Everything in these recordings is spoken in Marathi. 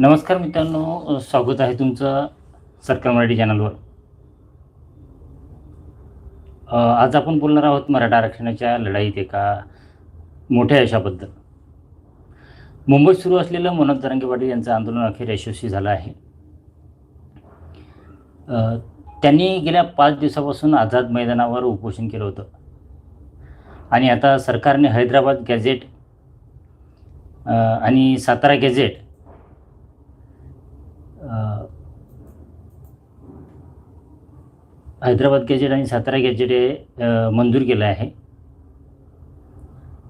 नमस्कार मित्रांनो स्वागत आहे तुमचं सरकार मराठी चॅनलवर आज आपण बोलणार आहोत मराठा आरक्षणाच्या लढाईत एका मोठ्या यशाबद्दल. मुंबईत सुरू असलेलं मनोज तरंगे पाटील यांचं आंदोलन अखेर यशस्वी झालं आहे. त्यांनी गेल्या पाच दिवसापासून आझाद मैदानावर उपोषण केलं होतं. आणि आता सरकारने हैदराबाद गॅझेट आणि सातारा गॅझेट हैदराबाद गॅजेट आणि सातारा गॅजेट हे मंजूर केलं आहे.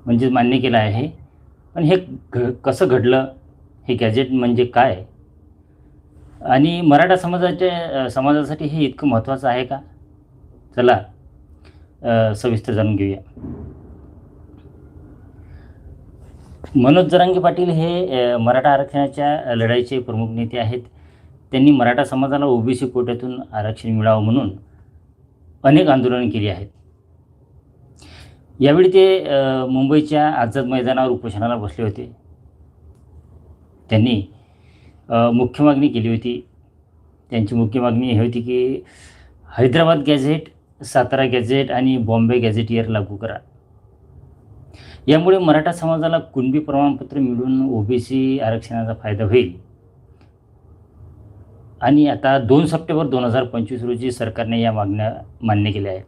म्हणजेच मान्य केलं आहे. पण हे घ कसं घडलं? हे गॅजेट म्हणजे काय? आणि मराठा समाजाच्या समाजासाठी हे इतकं महत्त्वाचं आहे का? चला सविस्तर जाणून घेऊया. मनोज जरांगे पाटील हे मराठा आरक्षणाच्या लढाईचे प्रमुख नेते आहेत. त्यांनी मराठा समाजाला ओबीसी कोट्यातून आरक्षण मिळावं म्हणून अनेक आंदोलनं केली आहेत. यावेळी ते मुंबईच्या आझाद मैदानावर उपोषणाला बसले होते. त्यांनी मुख्य मागणी केली होती. त्यांची मुख्य मागणी ही होती की हैदराबाद गॅझेट सातारा गॅझेट आणि बॉम्बे गॅझेटियर लागू करा. यामुळे मराठा समाजाला कुणबी प्रमाणपत्र मिळून ओबीसी आरक्षणाचा फायदा होईल. आणि आता दोन सप्टेंबर दोन हजार पंचवीस रोजी सरकारने या मागण्या मान्य केल्या आहेत.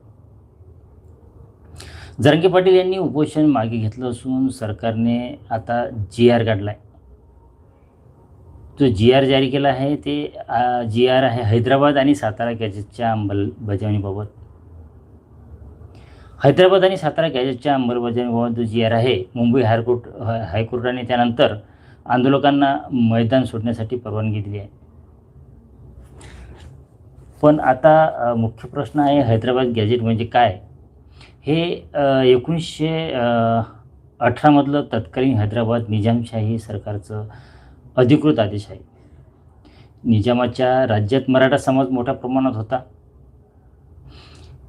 जरंगे पाटील यांनी उपोषण मागे घेतलं असून सरकारने आता जी आर काढला आहे जो जी आर जारी केला आहे ते जी आर आहे हैदराबाद आणि सातारा गॅजेटच्या अंमलबजावणीबाबत. हैदराबाद आणि सातारा गॅजेटच्या अंमलबजावणीबाबत जो जी आर आहे मुंबई हायकोर्ट हायकोर्टाने त्यानंतर आंदोलकांना मैदान सोडण्यासाठी परवानगी दिली आहे. पण आता मुख्य प्रश्न आहे हैदराबाद गॅजेट म्हणजे काय? हे एकोणीसशे अठरामधलं तत्कालीन हैदराबाद निजामशाही सरकारचं अधिकृत आदेश आहे. निजामाच्या राज्यात मराठा समाज मोठ्या प्रमाणात होता.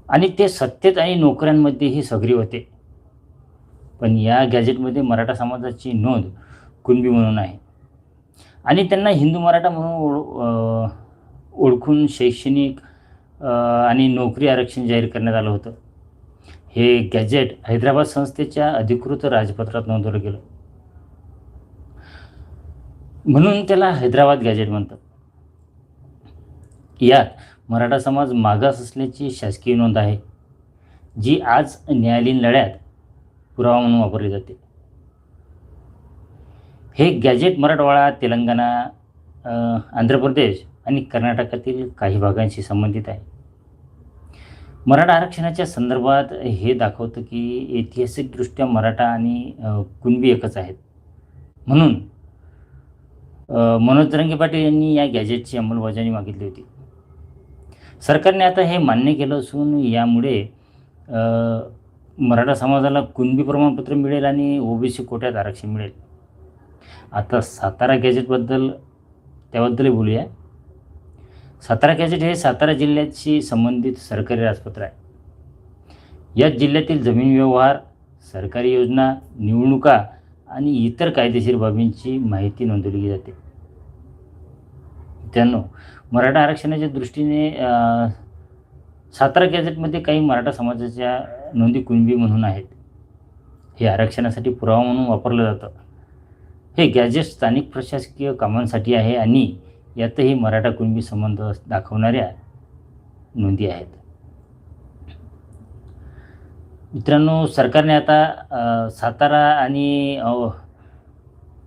आणि ते सत्तेत आणि नोकऱ्यांमध्येही सगरी होते. पण या गॅजेटमध्ये मराठा समाजाची नोंद कुणबी म्हणून आहे. आणि त्यांना हिंदू मराठा म्हणून ओळखून शैक्षणिक आणि नोकरी आरक्षण जाहीर करण्यात आलं होतं. हे गॅजेट हैदराबाद संस्थेच्या अधिकृत राजपत्रात नोंदवलं गेलं. म्हणून त्याला हैदराबाद गॅजेट म्हणतात. यात मराठा समाज मागास असल्याची शासकीय नोंद आहे जी आज न्यायालयीन लढ्यात पुरावा म्हणून वापरली जाते. हे गॅजेट मराठवाडा तेलंगणा आंध्र प्रदेश आणि कर्नाटकातील काही भागांशी संबंधित आहे. मराठा आरक्षणाच्या संदर्भात हे दाखवतं की ऐतिहासिकदृष्ट्या मराठा आणि कुणबी एकच आहेत. म्हणून मनोज तरंगे पाटील यांनी या गॅजेटची अंमलबजावणी मागितली होती. सरकारने आता हे मान्य केलं असून यामुळे मराठा समाजाला कुणबी प्रमाणपत्र मिळेल आणि ओबीसी कोट्यात आरक्षण मिळेल. आता सातारा गॅजेटबद्दल त्याबद्दलही बोलूया. सातारा गॅजेट हे सातारा जिल्ह्याशी संबंधित सरकारी राजपत्र आहे. याच जिल्ह्यातील जमीन व्यवहार सरकारी योजना निवडणुका आणि इतर कायदेशीर बाबींची माहिती नोंदवली जाते. मित्रांनो मराठा आरक्षणाच्या दृष्टीने सातारा गॅझेटमध्ये काही मराठा समाजाच्या नोंदी कुणबी म्हणून आहेत. हे आरक्षणासाठी पुरावा म्हणून वापरलं जातं. हे गॅजेट स्थानिक प्रशासकीय कामांसाठी आहे आणि यातही मराठा कुणबी संबंध दाखवणाऱ्या नोंदी आहेत. मित्रांनो सरकारने आता सातारा आणि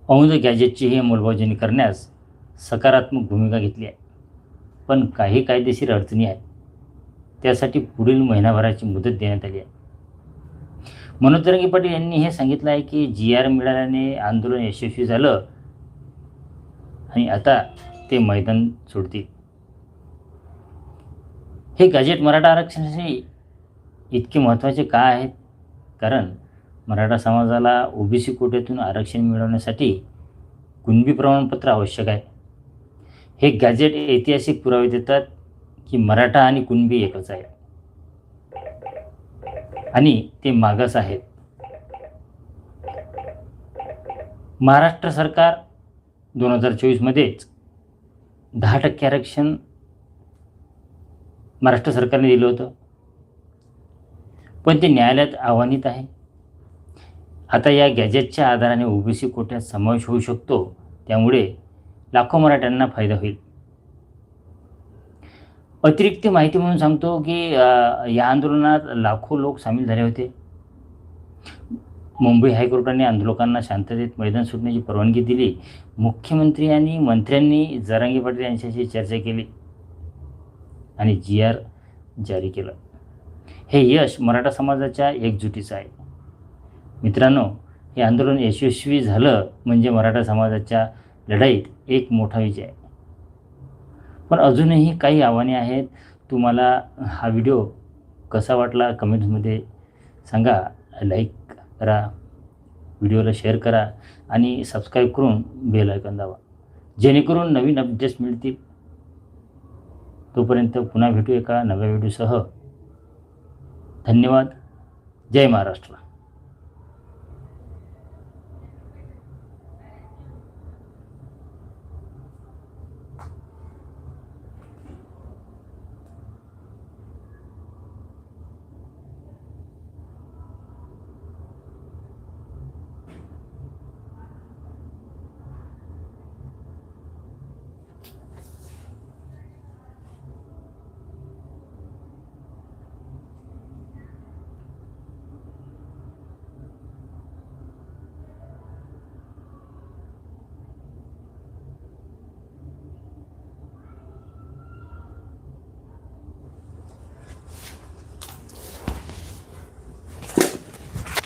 औंध गॅजेटची ही अंमलबजावणी करण्यास सकारात्मक भूमिका घेतली आहे. पण काही कायदेशीर अडचणी आहेत. त्यासाठी पुढील महिनाभराची मुदत देण्यात आली आहे. मनोज तरंगी पाटील यांनी हे सांगितलं आहे की जी आर मिळाल्याने आंदोलन यशस्वी झालं आणि आता ते मैदान सोडतील. हे गॅजेट मराठा आरक्षणाशी इतके महत्त्वाचे का आहेत? कारण मराठा समाजाला ओबीसी कोट्यातून आरक्षण मिळवण्यासाठी कुणबी प्रमाणपत्र आवश्यक आहे. हे गॅजेट ऐतिहासिक पुरावे देतात की मराठा आणि कुणबी एकच आहे आणि ते मागास आहेत. महाराष्ट्र सरकार दोन हजार चोवीसमध्येच दहा टक्के आरक्षण महाराष्ट्र सरकारने दिलं होतं. पण ते न्यायालयात आव्हानित आहे. आता या गॅजेटच्या आधाराने ओबीसी कोट्यात समावेश होऊ शकतो त्यामुळे लाखो मराठ्यांना फायदा होईल. अतिरिक्त माहिती म्हणून सांगतो की या आंदोलनात लाखो लोक सामील झाले होते. मुंबई हायकोर्टाने आंदोलकांना शांततेत मैदान सुटण्याची परवानगी दिली. मुख्यमंत्री आणि मंत्र्यांनी जरांगी पाटील यांच्याशी चर्चा केली आणि जी आर जारी केलं. हे यश मराठा समाजाच्या एकजुटीचं आहे. मित्रांनो हे आंदोलन यशस्वी झालं म्हणजे मराठा समाजाच्या लढाईत एक मोठा विजय आहे. पण अजूनही काही आव्हाने आहेत. तुम्हाला हा व्हिडिओ कसा वाटला? कमेंट्समध्ये सांगा. लाईक करा व्हिडिओला शेअर करा आणि सबस्क्राईब करून बेल आयकॉन दावा जेणेकरून नवीन अपडेट्स मिळतील. तोपर्यंत पुन्हा भेटू एका नव्या व्हिडिओसह धन्यवाद. जय महाराष्ट्र.